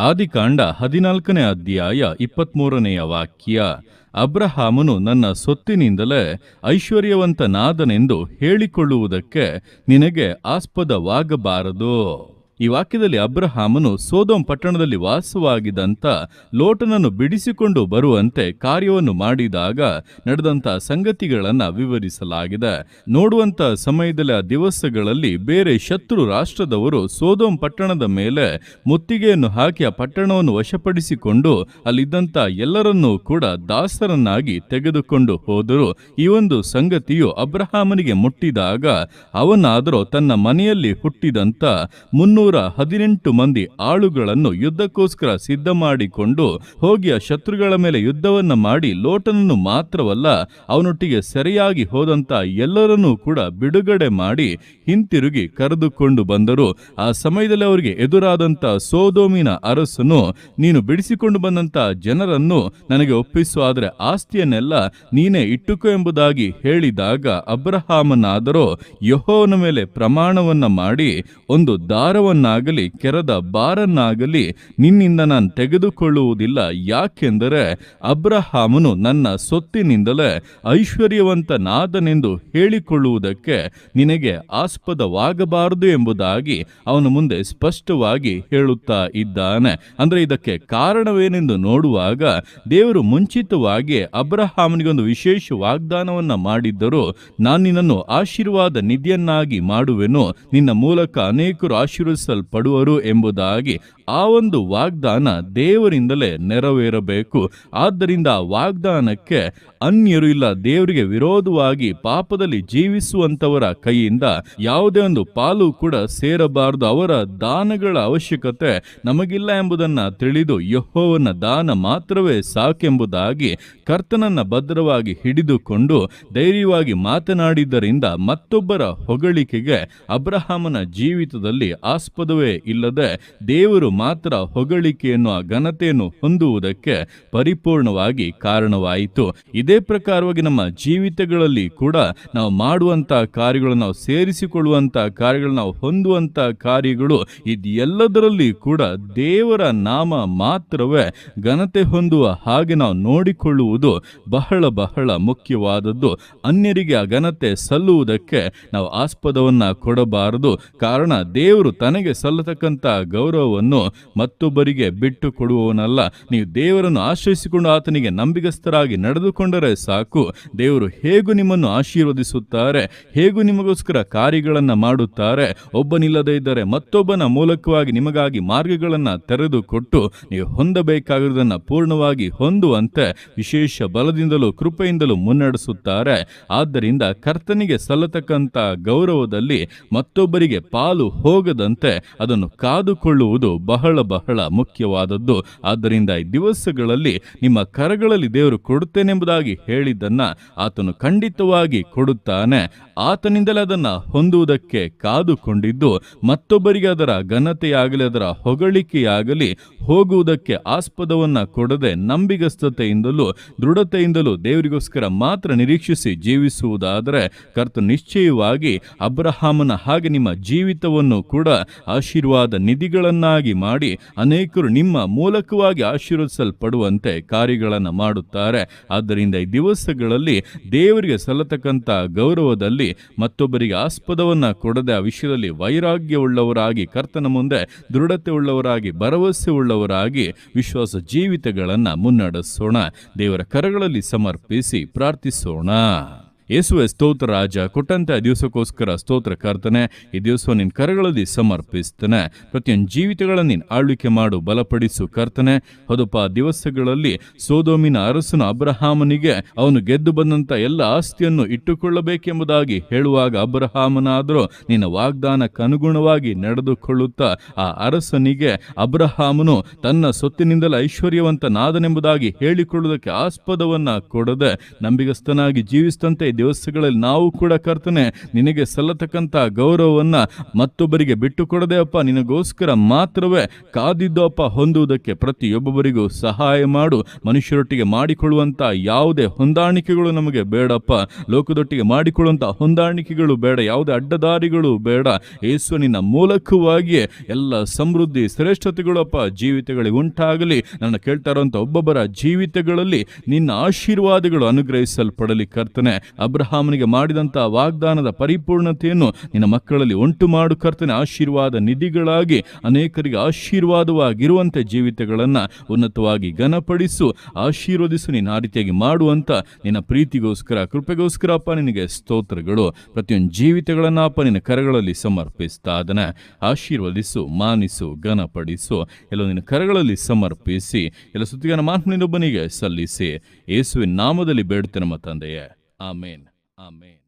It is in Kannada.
ಆದಿಕಾಂಡ ಹದಿನಾಲ್ಕನೇ ಅಧ್ಯಾಯ ಇಪ್ಪತ್ಮೂರನೆಯ ವಾಕ್ಯ. ಅಬ್ರಹಾಮನು ನನ್ನ ಸೊತ್ತಿನಿಂದಲೇ ಐಶ್ವರ್ಯವಂತನಾದನೆಂದು ಹೇಳಿಕೊಳ್ಳುವುದಕ್ಕೆ ನಿನಗೆ ಆಸ್ಪದವಾಗಬಾರದು. ಈ ವಾಕ್ಯದಲ್ಲಿ ಅಬ್ರಹಾಮನು ಸೋದೋಂ ಪಟ್ಟಣದಲ್ಲಿ ವಾಸವಾಗಿದ್ದಂಥ ಲೋಟನನ್ನು ಬಿಡಿಸಿಕೊಂಡು ಬರುವಂತೆ ಕಾರ್ಯವನ್ನು ಮಾಡಿದಾಗ ನಡೆದಂಥ ಸಂಗತಿಗಳನ್ನು ವಿವರಿಸಲಾಗಿದೆ. ನೋಡುವಂಥ ಸಮಯದಲ್ಲಿ, ಆ ದಿವಸಗಳಲ್ಲಿ ಬೇರೆ ಶತ್ರು ರಾಷ್ಟ್ರದವರು ಸೋದೋಂ ಪಟ್ಟಣದ ಮೇಲೆ ಮುತ್ತಿಗೆಯನ್ನು ಹಾಕಿ ಆ ಪಟ್ಟಣವನ್ನು ವಶಪಡಿಸಿಕೊಂಡು ಅಲ್ಲಿದ್ದಂಥ ಎಲ್ಲರನ್ನೂ ಕೂಡ ದಾಸರನ್ನಾಗಿ ತೆಗೆದುಕೊಂಡು ಹೋದರು. ಈ ಒಂದು ಸಂಗತಿಯು ಅಬ್ರಹಾಮನಿಗೆ ಮುಟ್ಟಿದಾಗ ಅವನಾದರೂ ತನ್ನ ಮನೆಯಲ್ಲಿ ಹುಟ್ಟಿದಂಥ ಮುನ್ನೂರ ಹದಿನೆಂಟು ಮಂದಿ ಆಳುಗಳನ್ನು ಯುದ್ಧಕ್ಕೋಸ್ಕರ ಸಿದ್ಧ ಮಾಡಿಕೊಂಡು ಹೋಗಿ ಆ ಶತ್ರುಗಳ ಮೇಲೆ ಯುದ್ಧವನ್ನ ಮಾಡಿ ಲೋಟನನ್ನು ಮಾತ್ರವಲ್ಲ, ಅವನೊಟ್ಟಿಗೆ ಸೆರೆಯಾಗಿ ಹೋದಂತ ಎಲ್ಲರನ್ನೂ ಕೂಡ ಬಿಡುಗಡೆ ಮಾಡಿ ಹಿಂತಿರುಗಿ ಕರೆದುಕೊಂಡು ಬಂದರು. ಆ ಸಮಯದಲ್ಲಿ ಅವರಿಗೆ ಎದುರಾದಂತ ಸೋದೋಮಿನ ಅರಸನು, ನೀನು ಬಿಡಿಸಿಕೊಂಡು ಬಂದಂತ ಜನರನ್ನು ನನಗೆ ಒಪ್ಪಿಸು, ಆದರೆ ಆಸ್ತಿಯನ್ನೆಲ್ಲ ನೀನೇ ಇಟ್ಟುಕೊ ಎಂಬುದಾಗಿ ಹೇಳಿದಾಗ ಅಬ್ರಹಾಮನಾದರೂ ಯಹೋವನ ಮೇಲೆ ಪ್ರಮಾಣವನ್ನ ಮಾಡಿ ಒಂದು ದಾರವನ್ನಾಗಲಿ ಕೆರದ ಬಾರನ್ನಾಗಲಿ ನಿನ್ನಿಂದ ನಾನು ತೆಗೆದುಕೊಳ್ಳುವುದಿಲ್ಲ. ಯಾಕೆಂದರೆ ಅಬ್ರಹಾಮನು ನನ್ನ ಸೊತ್ತಿನಿಂದಲೇ ಐಶ್ವರ್ಯವಂತನಾದನೆಂದು ಹೇಳಿಕೊಳ್ಳುವುದಕ್ಕೆ ನಿನಗೆ ಆಸ್ಪದವಾಗಬಾರದು ಎಂಬುದಾಗಿ ಅವನ ಮುಂದೆ ಸ್ಪಷ್ಟವಾಗಿ ಹೇಳುತ್ತಾ ಇದ್ದಾನೆ. ಅಂದರೆ ಇದಕ್ಕೆ ಕಾರಣವೇನೆಂದು ನೋಡುವಾಗ ದೇವರು ಮುಂಚಿತವಾಗಿ ಅಬ್ರಹಾಮನಿಗೊಂದು ವಿಶೇಷ ವಾಗ್ದಾನವನ್ನ ಮಾಡಿದ್ದರು ನಾನು ನಿನ್ನನ್ನು ಆಶೀರ್ವಾದ ನಿಧಿಯನ್ನಾಗಿ ಮಾಡುವೆನು. ನಿನ್ನ ಮೂಲಕ ಅನೇಕರು ಆಶೀರ್ವದಿಸಲ್ಪಡುವರು ಎಂಬುದಾಗಿ ಆ ಒಂದು ವಾಗ್ದಾನ ದೇವರಿಂದಲೇ ನೆರವೇರಬೇಕು. ಆದ್ದರಿಂದ ವಾಗ್ದಾನಕ್ಕೆ ಅನ್ಯರು ಇಲ್ಲ, ದೇವರಿಗೆ ವಿರೋಧವಾಗಿ ಪಾಪದಲ್ಲಿ ಜೀವಿಸುವಂತವರ ಕೈಯಿಂದ ಯಾವುದೇ ಒಂದು ಪಾಲು ಕೂಡ ಸೇರಬಾರದು. ಅವರ ದಾನಗಳ ಅವಶ್ಯಕತೆ ನಮಗಿಲ್ಲ ಎಂಬುದನ್ನ ತಿಳಿದು ಯಹೋವನ ದಾನ ಮಾತ್ರವೇ ಸಾಕೆಂಬುದಾಗಿ ಕರ್ತನನ್ನ ಭದ್ರವಾಗಿ ಹಿಡಿದುಕೊಂಡು ಧೈರ್ಯವಾಗಿ ಮಾತನಾಡಿದ್ದರಿಂದ ಮತ್ತೊಬ್ಬರ ಹೊಗಳಿಕೆಗೆ ಅಬ್ರಹಾಮನ ಜೀವಿತದಲ್ಲಿ ಆಸ್ಪದವೇ ಇಲ್ಲದೆ ದೇವರು ಮಾತ್ರ ಹೊಗಳಿಕೆಯನ್ನು ಆ ಘನತೆಯನ್ನು ಹೊಂದುವುದಕ್ಕೆ ಪರಿಪೂರ್ಣವಾಗಿ ಕಾರಣವಾಯಿತು. ಇದೇ ಪ್ರಕಾರವಾಗಿ ನಮ್ಮ ಜೀವಿತಗಳಲ್ಲಿ ಕೂಡ ನಾವು ಮಾಡುವಂತ ಕಾರ್ಯಗಳು, ನಾವು ಸೇರಿಸಿಕೊಳ್ಳುವಂತಹ ಕಾರ್ಯಗಳು, ನಾವು ಹೊಂದುವಂತ ಕಾರ್ಯಗಳು ಇದೆಲ್ಲದರಲ್ಲಿ ಕೂಡ ದೇವರ ನಾಮ ಮಾತ್ರವೇ ಘನತೆ ಹೊಂದುವ ಹಾಗೆ ನಾವು ನೋಡಿಕೊಳ್ಳುವುದು ಬಹಳ ಬಹಳ ಮುಖ್ಯವಾದದ್ದು. ಅನ್ಯರಿಗೆ ಆ ಘನತೆ ಸಲ್ಲುವುದಕ್ಕೆ ನಾವು ಆಸ್ಪದವನ್ನ ಕೊಡಬಾರದು. ಕಾರಣ ದೇವರು ತನಗೆ ಸಲ್ಲತಕ್ಕಂತ ಗೌರವವನ್ನು ಮತ್ತೊಬ್ಬರಿಗೆ ಬಿಟ್ಟು ಕೊಡುವವನಲ್ಲ. ನೀವು ದೇವರನ್ನು ಆಶ್ರಯಿಸಿಕೊಂಡು ಆತನಿಗೆ ನಂಬಿಗಸ್ಥರಾಗಿ ನಡೆದುಕೊಂಡರೆ ಸಾಕು. ದೇವರು ಹೇಗೂ ನಿಮ್ಮನ್ನು ಆಶೀರ್ವದಿಸುತ್ತಾರೆ, ಹೇಗೂ ನಿಮಗೋಸ್ಕರ ಕಾರ್ಯಗಳನ್ನು ಮಾಡುತ್ತಾರೆ. ಒಬ್ಬನಿಲ್ಲದೆ ಇದ್ದರೆ ಮತ್ತೊಬ್ಬನ ಮೂಲಕವಾಗಿ ನಿಮಗಾಗಿ ಮಾರ್ಗಗಳನ್ನು ತೆರೆದುಕೊಟ್ಟು ನೀವು ಹೊಂದಬೇಕಾಗಿರುವುದನ್ನು ಪೂರ್ಣವಾಗಿ ಹೊಂದುವಂತೆ ವಿಶೇಷ ಬಲದಿಂದಲೂ ಕೃಪೆಯಿಂದಲೂ ಮುನ್ನಡೆಸುತ್ತಾರೆ. ಆದ್ದರಿಂದ ಕರ್ತನಿಗೆ ಸಲ್ಲತಕ್ಕಂಥ ಗೌರವದಲ್ಲಿ ಮತ್ತೊಬ್ಬರಿಗೆ ಪಾಲು ಹೋಗದಂತೆ ಅದನ್ನು ಕಾದುಕೊಳ್ಳುವುದು ಬಹಳ ಬಹಳ ಮುಖ್ಯವಾದದ್ದು. ಆದ್ದರಿಂದ ಈ ದಿವಸಗಳಲ್ಲಿ ನಿಮ್ಮ ಕರಗಳಲ್ಲಿ ದೇವರು ಕೊಡುತ್ತೇನೆಂಬುದಾಗಿ ಹೇಳಿದ್ದನ್ನು ಆತನು ಖಂಡಿತವಾಗಿ ಕೊಡುತ್ತಾನೆ. ಆತನಿಂದಲೇ ಅದನ್ನು ಹೊಂದುವುದಕ್ಕೆ ಕಾದುಕೊಂಡಿದ್ದು, ಮತ್ತೊಬ್ಬರಿಗೆ ಅದರ ಘನತೆಯಾಗಲಿ, ಅದರ ಹೊಗಳಿಕೆಯಾಗಲಿ ಹೋಗುವುದಕ್ಕೆ ಆಸ್ಪದವನ್ನು ಕೊಡದೆ ನಂಬಿಗಸ್ತತೆಯಿಂದಲೂ ದೃಢತೆಯಿಂದಲೂ ದೇವರಿಗೋಸ್ಕರ ಮಾತ್ರ ನಿರೀಕ್ಷಿಸಿ ಜೀವಿಸುವುದಾದರೆ ಕರ್ತ ನಿಶ್ಚಯವಾಗಿ ಅಬ್ರಹಾಮನ ಹಾಗೆ ನಿಮ್ಮ ಜೀವಿತವನ್ನು ಕೂಡ ಆಶೀರ್ವಾದ ನಿಧಿಗಳನ್ನಾಗಿ ಮಾಡಿ ಅನೇಕರು ನಿಮ್ಮ ಮೂಲಕವಾಗಿ ಆಶೀರ್ವದಿಸಲ್ಪಡುವಂತೆ ಕಾರ್ಯಗಳನ್ನು ಮಾಡುತ್ತಾರೆ. ಆದ್ದರಿಂದ ಈ ದಿವಸಗಳಲ್ಲಿ ದೇವರಿಗೆ ಸಲ್ಲತಕ್ಕಂಥ ಗೌರವದಲ್ಲಿ ಮತ್ತೊಬ್ಬರಿಗೆ ಆಸ್ಪದವನ್ನು ಕೊಡದೆ ಆ ವಿಷಯದಲ್ಲಿ ವೈರಾಗ್ಯವುಳ್ಳವರಾಗಿ, ಕರ್ತನ ಮುಂದೆ ದೃಢತೆ ಉಳ್ಳವರಾಗಿ ಭರವಸೆ ಉಳ್ಳವರಾಗಿ ವಿಶ್ವಾಸ ಜೀವಿತಗಳನ್ನು ಮುನ್ನಡೆಸೋಣ. ದೇವರ ಕರಗಳಲ್ಲಿ ಸಮರ್ಪಿಸಿ ಪ್ರಾರ್ಥಿಸೋಣ. ಯೇಸುವೆ, ಸ್ತೋತ್ರ ರಾಜ, ಕೊಟ್ಟಂತೆ ದಿವಸಕ್ಕೋಸ್ಕರ ಸ್ತೋತ್ರ ಕರ್ತನೆ, ಈ ದಿವಸ ನಿನ್ನ ಕರಗಳಲ್ಲಿ ಸಮರ್ಪಿಸ್ತಾನೆ. ಪ್ರತಿಯೊಂದು ಜೀವಿತಗಳನ್ನು ನೀನು ಆಳ್ವಿಕೆ ಮಾಡು, ಬಲಪಡಿಸು ಕರ್ತನೆ. ಹೌದಪ್ಪ ದಿವಸಗಳಲ್ಲಿ ಸೋದೋಮಿನ ಅರಸನು ಅಬ್ರಹಾಮನಿಗೆ ಅವನು ಗೆದ್ದು ಬಂದಂತ ಎಲ್ಲ ಆಸ್ತಿಯನ್ನು ಇಟ್ಟುಕೊಳ್ಳಬೇಕೆಂಬುದಾಗಿ ಹೇಳುವಾಗ ಅಬ್ರಹಾಮನಾದರೂ, ನಿನ್ನ ವಾಗ್ದಾನಕ್ಕೆ ಅನುಗುಣವಾಗಿ ನಡೆದುಕೊಳ್ಳುತ್ತಾ, ಆ ಅರಸನಿಗೆ ಅಬ್ರಹಾಮನು ತನ್ನ ಸೊತ್ತಿನಿಂದಲೇ ಐಶ್ವರ್ಯವಂತನಾದನೆಂಬುದಾಗಿ ಹೇಳಿಕೊಳ್ಳುವುದಕ್ಕೆ ಆಸ್ಪದವನ್ನ ಕೊಡದೆ ನಂಬಿಗಸ್ತನಾಗಿ ಜೀವಿಸ್ತಂತೆ ದಿವಸಗಳಲ್ಲಿ ನಾವು ಕೂಡ ಕರ್ತನೆ, ನಿನಗೆ ಸಲ್ಲತಕ್ಕಂಥ ಗೌರವವನ್ನ ಮತ್ತೊಬ್ಬರಿಗೆ ಬಿಟ್ಟು ಕೊಡದೆ ಅಪ್ಪ, ನಿನಗೋಸ್ಕರ ಮಾತ್ರವೇ ಕಾದಿದ್ದು ಅಪ್ಪ, ಹೊಂದುವುದಕ್ಕೆ ಪ್ರತಿಯೊಬ್ಬೊಬ್ಬರಿಗೂ ಸಹಾಯ ಮಾಡು. ಮನುಷ್ಯರೊಟ್ಟಿಗೆ ಮಾಡಿಕೊಳ್ಳುವಂತ ಯಾವುದೇ ಹೊಂದಾಣಿಕೆಗಳು ನಮಗೆ ಬೇಡಪ್ಪ ಲೋಕದೊಟ್ಟಿಗೆ ಮಾಡಿಕೊಳ್ಳುವಂಥ ಹೊಂದಾಣಿಕೆಗಳು ಬೇಡ, ಯಾವುದೇ ಅಡ್ಡದಾರಿಗಳು ಬೇಡ. ಯೇಸು ನಿನ್ನ ಮೂಲಕವಾಗಿಯೇ ಎಲ್ಲ ಸಮೃದ್ಧಿ, ಶ್ರೇಷ್ಠತೆಗಳು ಅಪ್ಪ, ಜೀವಿತಗಳಿಗೆ ಉಂಟಾಗಲಿ. ನನ್ನ ಕೇಳ್ತಾ ಇರುವಂತ ಒಬ್ಬೊಬ್ಬರ ಜೀವಿತಗಳಲ್ಲಿ ನಿನ್ನ ಆಶೀರ್ವಾದಗಳು ಅನುಗ್ರಹಿಸಲ್ಪಡಲಿ ಕರ್ತನೆ. ಅಬ್ರಹಾಮನಿಗೆ ಮಾಡಿದಂತ ವಾಗ್ದಾನದ ಪರಿಪೂರ್ಣತೆಯನ್ನು ನಿನ್ನ ಮಕ್ಕಳಲ್ಲಿ ಉಂಟು ಮಾಡು. ಕರ್ತನೆ ಆಶೀರ್ವಾದ ನಿಧಿಗಳಾಗಿ ಅನೇಕರಿಗೆ ಆಶೀರ್ವಾದವಾಗಿರುವಂತೆ ಜೀವಿತಗಳನ್ನು ಉನ್ನತವಾಗಿ ಘನಪಡಿಸು, ಆಶೀರ್ವದಿಸು, ನೀನು ಆ ರೀತಿಯಾಗಿ ಮಾಡುವಂತ ನಿನ್ನ ಪ್ರೀತಿಗೋಸ್ಕರ, ಕೃಪೆಗೋಸ್ಕರ ಅಪ್ಪ ನಿನಗೆ ಸ್ತೋತ್ರಗಳು. ಪ್ರತಿಯೊಂದು ಜೀವಿತಗಳನ್ನ ಅಪ್ಪ ನಿನ್ನ ಕರಗಳಲ್ಲಿ ಸಮರ್ಪಿಸ್ತಾ ಅದನ್ನ ಆಶೀರ್ವದಿಸು, ಮಾನಿಸು, ಘನಪಡಿಸು. ಎಲ್ಲ ನಿನ್ನ ಕರಗಳಲ್ಲಿ ಸಮರ್ಪಿಸಿ. ಎಲ್ಲ ಸುತ್ತಿಗನ ಮಾತ್ಮನಿನೊಬ್ಬನಿಗೆ ಸಲ್ಲಿಸಿ. ಯೇಸುವಿನ ನಾಮದಲ್ಲಿ ಬೇಡುತ್ತೆ ನಮ್ಮ ತಂದೆಯೇ. Amén. Amén.